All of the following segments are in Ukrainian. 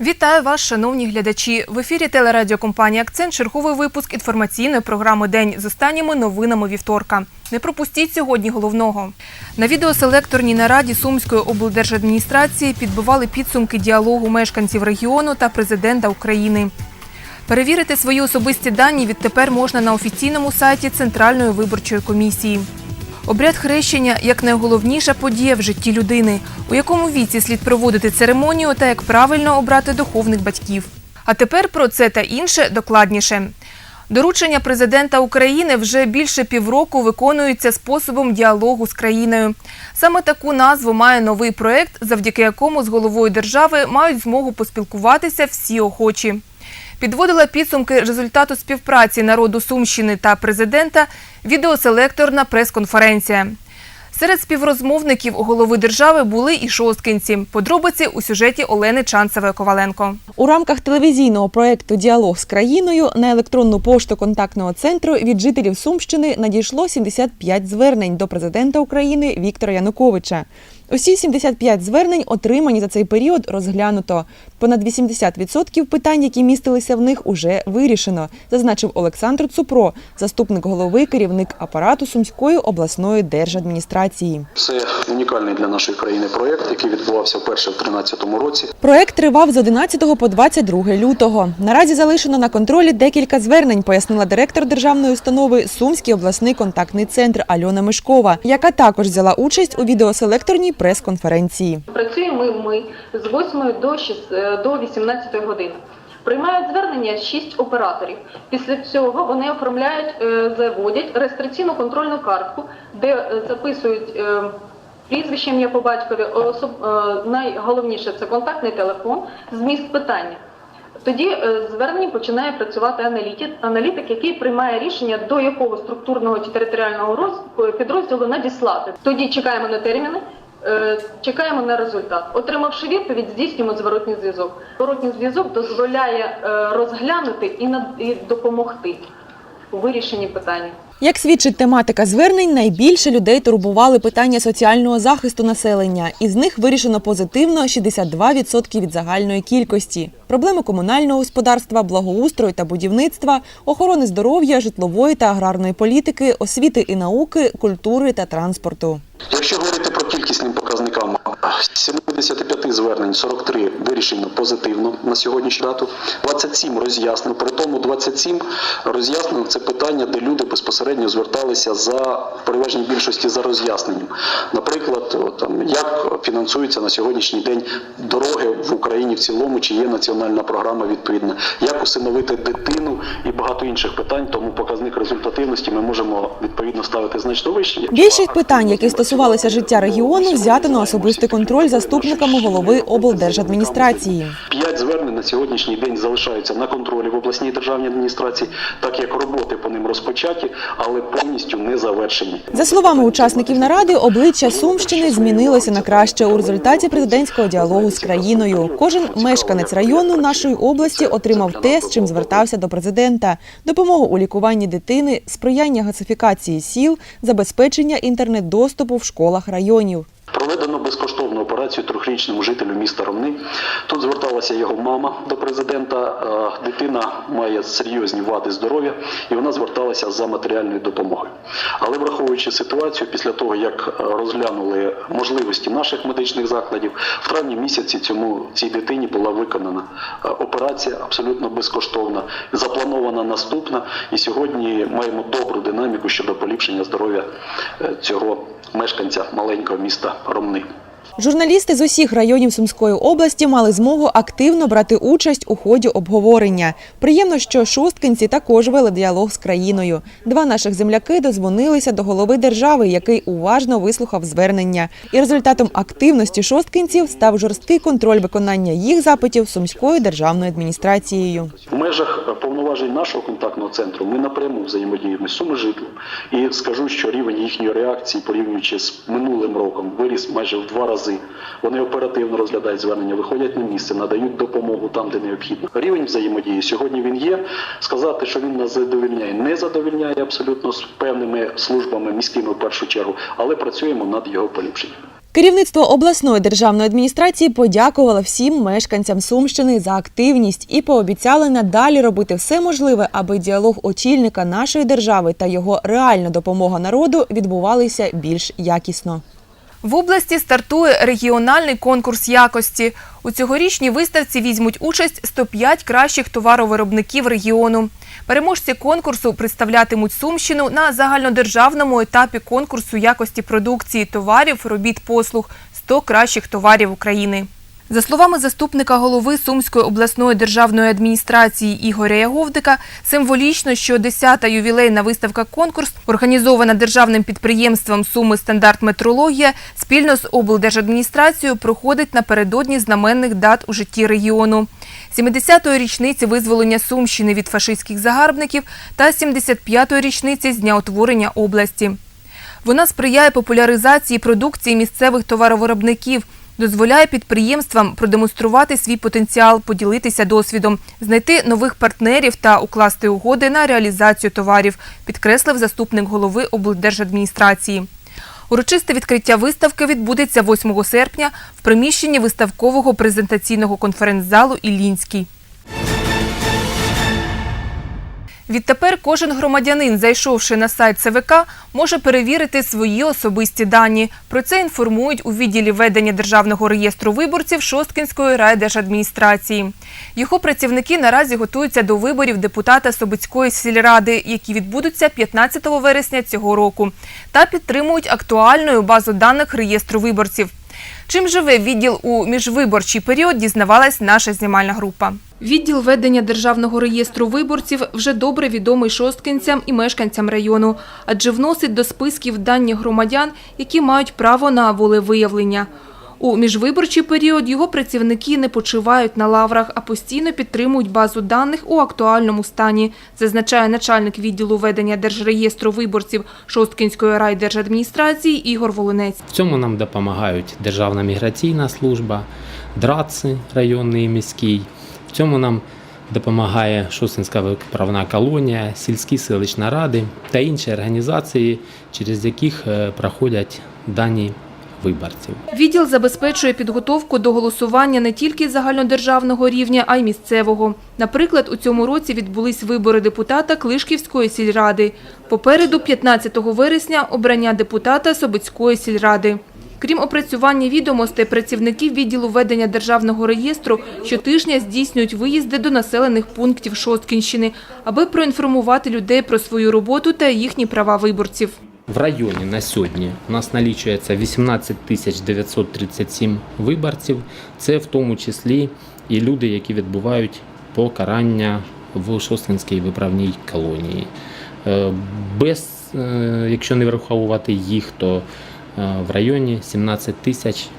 Вітаю вас, шановні глядачі. В ефірі телерадіокомпанії Акцент черговий випуск інформаційної програми День з останніми новинами вівторка. Не пропустіть сьогодні головного. На відеоселекторній нараді Сумської облдержадміністрації підбивали підсумки діалогу мешканців регіону та президента України. Перевірити свої особисті дані відтепер можна на офіційному сайті Центральної виборчої комісії. Обряд хрещення як найголовніша подія в житті людини, у якому віці слід проводити церемонію та як правильно обрати духовних батьків. А тепер про це та інше докладніше. Доручення президента України вже більше півроку виконується способом діалогу з країною. Саме таку назву має новий проект, завдяки якому з головою держави мають змогу поспілкуватися всі охочі. Підводила підсумки результату співпраці народу Сумщини та президента відеоселекторна прес-конференція. Серед співрозмовників голови держави були і шосткинці. Подробиці у сюжеті Олени Чанцевої Коваленко. У рамках телевізійного проєкту Діалог з країною на електронну пошту контактного центру від жителів Сумщини надійшло 75 звернень до президента України Віктора Януковича. Усі 75 звернень отримані за цей період розглянуто. Понад 80% питань, які містилися в них, уже вирішено, зазначив Олександр Цупро, заступник голови, керівник апарату Сумської обласної держадміністрації. Це унікальний для нашої країни проєкт, який відбувався вперше в 2013 році. Проект тривав з 11 по 22 лютого. Наразі залишено на контролі декілька звернень, пояснила директор державної установи Сумський обласний контактний центр Альона Мишкова, яка також взяла участь у відеоселекторній прес-конференції. Працюємо ми з 8 до 6, е, до 18 години. Приймають звернення 6 операторів. Після цього вони оформляють, е, заводять реєстраційну контрольну картку, де е, записують е, прізвище, ім'я по батькові, особ... найголовніше це контактний телефон, зміст питання. Тоді з зверненням починає працювати аналітик, аналітик, який приймає рішення, до якого структурного чи територіального підрозділу надіслати. Тоді чекаємо на терміни, чекаємо на результат. Отримавши відповідь, здійснюємо зворотній зв'язок. Зворотній зв'язок дозволяє е, розглянути і допомогти у вирішенні питання. Як свідчить тематика звернень, найбільше людей турбували питання соціального захисту населення. Із них вирішено позитивно 62% від загальної кількості. Проблеми комунального господарства, благоустрою та будівництва, охорони здоров'я, житлової та аграрної політики, освіти і науки, культури та транспорту. Якщо говорити про кількісним показникам, з 75 звернень 43 вирішено позитивно на сьогоднішню дату, 27 роз'яснено. При тому 27 роз'яснено це питання, де люди безпосередньо зверталися за переважній більшості за роз'ясненням. Наприклад, там як фінансуються на сьогоднішній день дороги в Україні в цілому, чи є національна програма відповідна, як усиновити дитину і багато інших питань. Тому показник результативності ми можемо відповідно ставити значно вище. Більшість питань, які стосувалися життя регіону, взято на особистий контроль заступниками голови облдержадміністрації. Звернень на сьогоднішній день залишаються на контролі в обласній державній адміністрації, так як роботи по ним розпочаті, але повністю не завершені. За словами учасників наради, обличчя Сумщини змінилося на краще у результаті президентського діалогу з країною. Кожен мешканець району нашої області отримав те, з чим звертався до президента: допомогу у лікуванні дитини, сприяння гасифікації сіл, забезпечення інтернет-доступу в школах районів. Проведено безкоштовну операцію трьохрічному жителю міста Ромни. Тут зверталася його мама до президента. Е, Дитина має серйозні вади здоров'я, і вона зверталася за матеріальною допомогою. Але враховуючи ситуацію, після того як е, розглянули можливості наших медичних закладів, в травні місяці цьому цій дитині була виконана е, операція абсолютно безкоштовна, запланована наступна. І сьогодні маємо добру динаміку щодо поліпшення здоров'я цього мешканця маленького міста Ромни. Журналісти з усіх районів Сумської області мали змогу активно брати участь у ході обговорення. Приємно, що шосткинці також вели діалог з країною. Два наших земляки дозвонилися до голови держави, який уважно вислухав звернення. І результатом активності шосткинців став жорсткий контроль виконання їх запитів Сумською державною адміністрацією. Повноважень нашого контактного центру ми напряму взаємодіємо з сумижитлом. І скажу, що рівень їхньої реакції, порівнюючи з минулим роком, виріс майже в два рази. Вони оперативно розглядають звернення, виходять на місце, надають допомогу там, де необхідно. Рівень взаємодії сьогодні він є. Сказати, що він нас задовільняє, не задовільняє абсолютно з певними службами міськими в першу чергу, але працюємо над його поліпшенням. Керівництво обласної державної адміністрації подякувало всім мешканцям Сумщини за активність і пообіцяли надалі робити все можливе, аби діалог очільника нашої держави та його реальна допомога народу відбувалися більш якісно. В області стартує регіональний конкурс якості. У цьогорічній виставці візьмуть участь 105 кращих товаровиробників регіону. Переможці конкурсу представлятимуть Сумщину на загальнодержавному етапі конкурсу якості продукції, товарів, робіт, послуг 100 кращих товарів України. За словами заступника голови Сумської обласної державної адміністрації Ігоря Яговдика, символічно, що 10-та ювілейна виставка конкурс, організована державним підприємством Суми Стандарт Метрологія, спільно з облдержадміністрацією проходить напередодні знаменних дат у житті регіону. 70-ї річниці визволення Сумщини від фашистських загарбників та 75-ї річниці з дня утворення області. Вона сприяє популяризації продукції місцевих товаровиробників, дозволяє підприємствам продемонструвати свій потенціал, поділитися досвідом, знайти нових партнерів та укласти угоди на реалізацію товарів, підкреслив заступник голови облдержадміністрації. Урочисте відкриття виставки відбудеться 8 серпня в приміщенні виставкового презентаційного конференц-залу Іллінський. Відтепер кожен громадянин, зайшовши на сайт ЦВК, може перевірити свої особисті дані. Про це інформують у відділі ведення Державного реєстру виборців Шосткинської райдержадміністрації. Його працівники наразі готуються до виборів депутата Собицької сільради, які відбудуться 15 вересня цього року, та підтримують актуальну базу даних реєстру виборців. Чим живе відділ у міжвиборчий період, дізнавалась наша знімальна група. Відділ ведення державного реєстру виборців вже добре відомий шосткинцям і мешканцям району, адже вносить до списків дані громадян, які мають право на волевиявлення. У міжвиборчий період його працівники не почивають на лаврах, а постійно підтримують базу даних у актуальному стані, зазначає начальник відділу ведення держреєстру виборців Шосткинської райдержадміністрації Ігор Волинець. В цьому нам допомагають Державна міграційна служба, ДРАЦи районний і міський. В цьому нам допомагає Шосинська виправна колонія, сільські селищні ради та інші організації, через яких е, проходять дані виборців. Відділ забезпечує підготовку до голосування не тільки загальнодержавного рівня, а й місцевого. Наприклад, у цьому році відбулись вибори депутата Клишківської сільради. Попереду 15 вересня обрання депутата Собицької сільради. Крім опрацювання відомостей, працівники відділу ведення державного реєстру щотижня здійснюють виїзди до населених пунктів Шосткінщини, аби проінформувати людей про свою роботу та їхні права виборців. В районі на сьогодні у нас налічується 18 937 виборців. Це в тому числі і люди, які відбувають покарання в Шосткинській виправній колонії. Е, без, е, якщо не враховувати їх, то е, в районі 17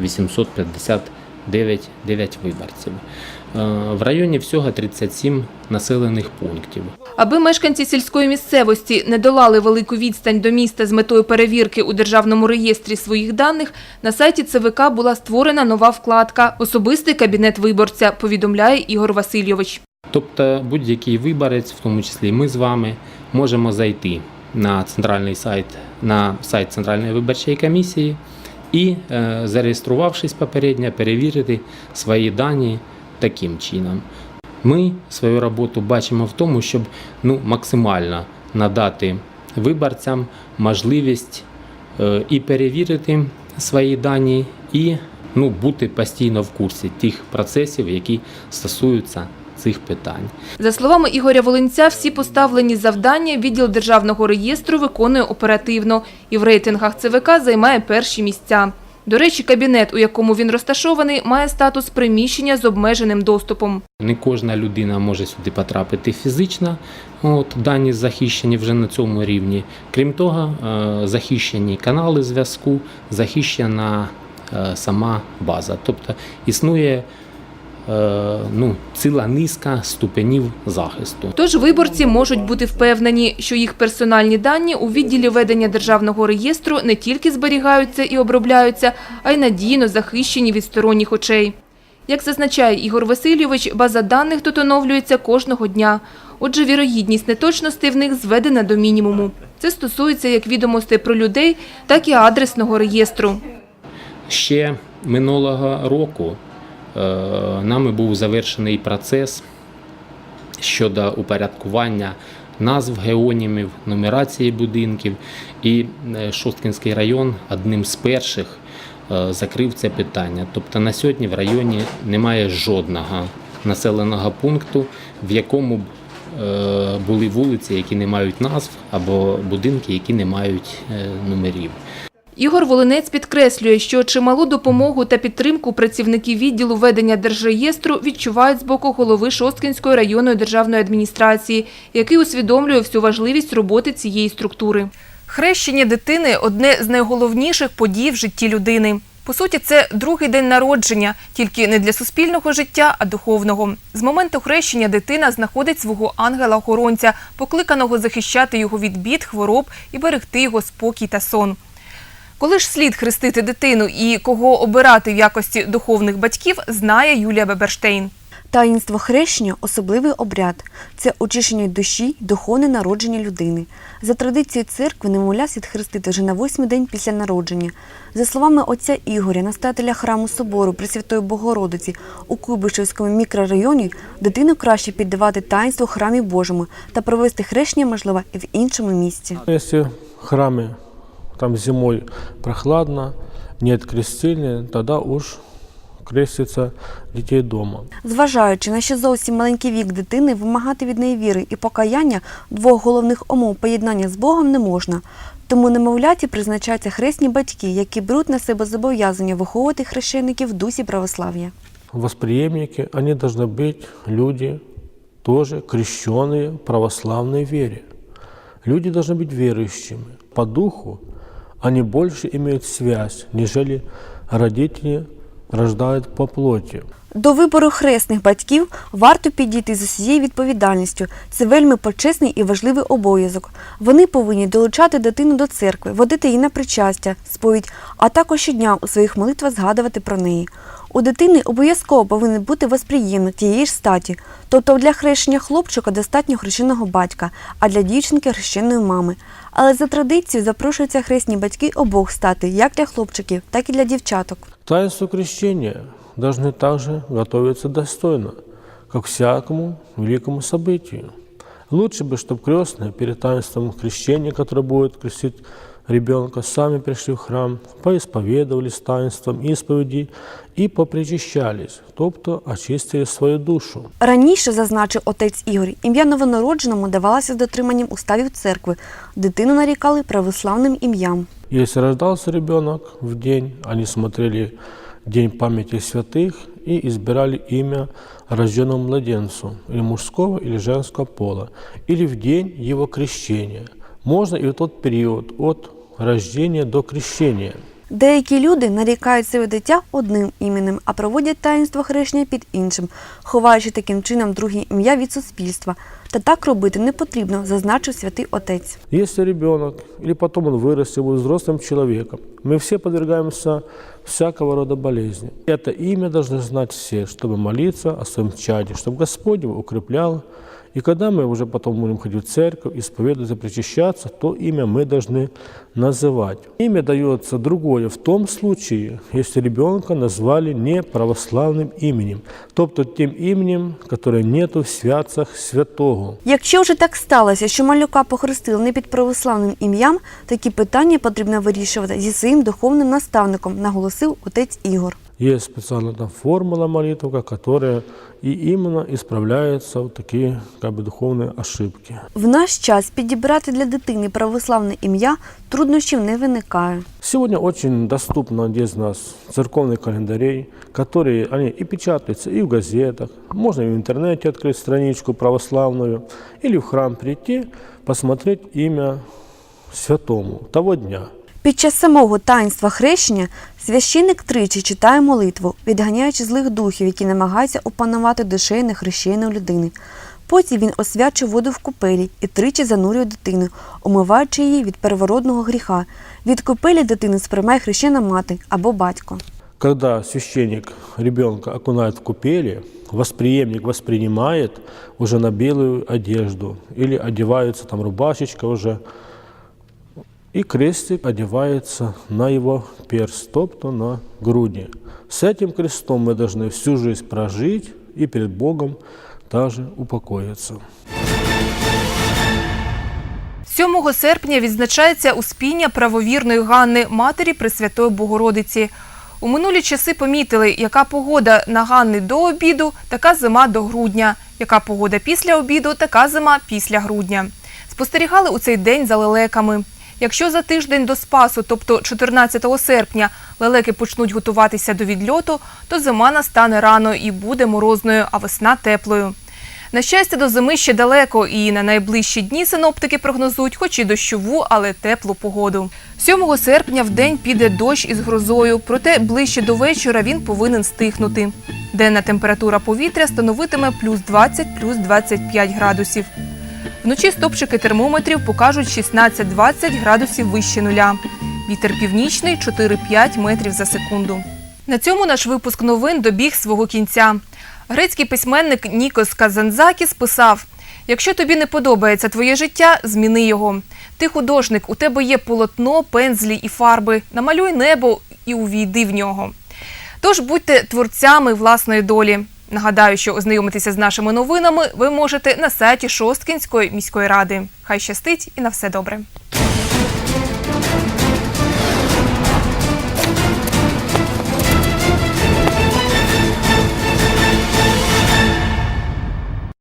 850 9 9 виборців. Е, в районі всього 37 населених пунктів. Аби мешканці сільської місцевості не долали велику відстань до міста з метою перевірки у державному реєстрі своїх даних, на сайті ЦВК була створена нова вкладка Особистий кабінет виборця, повідомляє Ігор Васильович. Тобто будь-який виборець, в тому числі ми з вами, можемо зайти на центральний сайт на сайт Центральної виборчої комісії і, е, зареєструвавшись попередньо, перевірити свої дані таким чином. Ми свою роботу бачимо в тому, щоб ну, максимально надати виборцям можливість е, і перевірити свої дані, і ну, бути постійно в курсі тих процесів, які стосуються цих питань. За словами Ігоря Волинця, всі поставлені завдання відділ державного реєстру виконує оперативно і в рейтингах ЦВК займає перші місця. До речі, кабінет, у якому він розташований, має статус приміщення з обмеженим доступом. Не кожна людина може сюди потрапити фізично. От, дані захищені вже на цьому рівні. Крім того, е, захищені канали зв'язку, захищена е, сама база. Тобто існує ну, ціла низка ступенів захисту. Тож виборці можуть бути впевнені, що їх персональні дані у відділі ведення державного реєстру не тільки зберігаються і обробляються, а й надійно захищені від сторонніх очей. Як зазначає Ігор Васильович, база даних тут оновлюється кожного дня. Отже, вірогідність неточностей в них зведена до мінімуму. Це стосується як відомостей про людей, так і адресного реєстру. Ще минулого року е, нами був завершений процес щодо упорядкування назв геонімів, нумерації будинків. І е, Шосткинський район одним з перших е, закрив це питання. Тобто на сьогодні в районі немає жодного населеного пункту, в якому б е, були вулиці, які не мають назв, або будинки, які не мають е, номерів. Ігор Волинець підкреслює, що чималу допомогу та підтримку працівники відділу ведення держреєстру відчувають з боку голови Шосткинської районної державної адміністрації, який усвідомлює всю важливість роботи цієї структури. Хрещення дитини одне з найголовніших подій в житті людини. По суті, це другий день народження, тільки не для суспільного життя, а духовного. З моменту хрещення дитина знаходить свого ангела-охоронця, покликаного захищати його від бід, хвороб і берегти його спокій та сон. Коли ж слід хрестити дитину і кого обирати в якості духовних батьків, знає Юлія Беберштейн. Таїнство хрещення особливий обряд. Це очищення душі, духовне народження людини. За традицією церкви немовля слід хрестити вже на восьмий день після народження. За словами отця Ігоря, настоятеля храму собору Пресвятої Богородиці у Куйбишевському мікрорайоні, дитину краще піддавати таїнству храмі Божому та провести хрещення можливо і в іншому місці. В храме там зимой прохладно, нет крестильни, тогда уж крестится детей дома. Зважаючи на ще зовсім маленький вік дитини, вимагати від неї віри і покаяння двох головних умов поєднання з Богом не можна. Тому немовляті призначаються хресні батьки, які беруть на себе зобов'язання виховувати хрещеників в дусі православ'я. Восприемники, они должны быть люди тоже крещенные в православной вере. Люди должны быть верующими. По духу они больше имеют связь, нежели родители рождают по плоти. До вибору хресних батьків варто підійти з усією відповідальністю. Це вельми почесний і важливий обов'язок. Вони повинні долучати дитину до церкви, водити її на причастя, сповідь, а також щодня у своїх молитвах згадувати про неї. У дитини обов'язково повинен бути восприємник тієї ж статі. Тобто для хрещення хлопчика достатньо хрещеного батька, а для дівчинки хрещеної мами. Але за традицією запрошуються хресні батьки обох стати, як для хлопчиків, так і для дівчаток. Таинство крещения должны также готовиться достойно, как всякому великому событию. Лучше бы, чтобы крестные перед таинством крещения, которое будет крестить ребенка, сами пришли в храм, поисповедовались таинством исповеди и попричащались, тобто очистили свою душу. Раніше, зазначив отець Ігор, ім'я новонародженому давалося з дотриманням уставів церкви. Дитину нарікали православним ім'ям. Если рождался ребенок в день, они смотрели День памяти святых и избирали имя рожденному младенцу, или мужского, или женского пола, или в день его крещения. Можно и в тот период от рождения до крещения. Деякі люди нарікають своє дитя одним іменем, а проводять таїнство хрещення під іншим, ховаючи таким чином друге ім'я від суспільства. Та так робити не потрібно, зазначив святий отець. Если ребенок, или потом он вырастет, будет взрослым человеком, мы все подвергаемся всякого рода болезни. Это имя должны знать все, чтобы молиться о своем чаде, чтобы Господь его укреплял. И когда мы уже потом будем ходить в церковь, исповедоваться, причащаться, то имя мы должны называть. Имя дается другое в том случае, если ребенка назвали не православным именем, тобто тем именем, которое нету в святцах святого. Якщо вже так сталося, що малюка похрестили не під православним ім'ям, такі питання потрібно вирішувати зі своїм духовним наставником, наголосив отець Ігор. Есть специальная там формула молитвка, которая и именно исправляются вот такие как бы духовные ошибки. В наш час підібрати для дитини православне ім'я труднощів не виникає. Сегодня очень доступно есть у нас церковных календарей, которые они и печатаются и в газетах. Можно и в интернете открыть страничку православную или в храм прийти, посмотреть имя святому того дня. Під час самого таїнства хрещення священник тричі читає молитву, відганяючи злих духів, які намагаються опанувати душею нехрещеної людини. Потім він освячує воду в купелі і тричі занурює дитину, омиваючи її від первородного гріха. Від купелі дитину сприймає хрещена мати або батько. Когда священник ребенка окунает в купели, восприемник воспринимает уже на белую одежду или одевается там рубашечка уже И крестик одевается на его перст, тобто на груди. С этим крестом мы должны всю жизнь прожить и перед Богом также упокоиться. 7 серпня відзначається успіння правовірної Ганни, матері Пресвятої Богородиці. У минулі часи помітили, яка погода на Ганни до обіду, така зима до грудня. Яка погода після обіду, така зима після грудня. Спостерігали у цей день за лелеками. Якщо за тиждень до Спасу, тобто 14 серпня, лелеки почнуть готуватися до відльоту, то зима настане рано і буде морозною, а весна теплою. На щастя, до зими ще далеко, і на найближчі дні синоптики прогнозують, хоч і дощову, але теплу погоду. 7 серпня в день піде дощ із грозою, проте ближче до вечора він повинен стихнути. Денна температура повітря становитиме плюс 20, плюс 25 градусів. Вночі стопчики термометрів покажуть 16-20 градусів вище нуля. Вітер північний 4-5 метрів за секунду. На цьому наш випуск новин добіг свого кінця. Грецький письменник Нікос Казанзакіс писав: Якщо тобі не подобається твоє життя, зміни його. Ти художник, у тебе є полотно, пензлі і фарби. Намалюй небо і увійди в нього. Тож будьте творцями власної долі. Нагадаю, що ознайомитися з нашими новинами ви можете на сайті Шосткінської міської ради. Хай щастить і на все добре.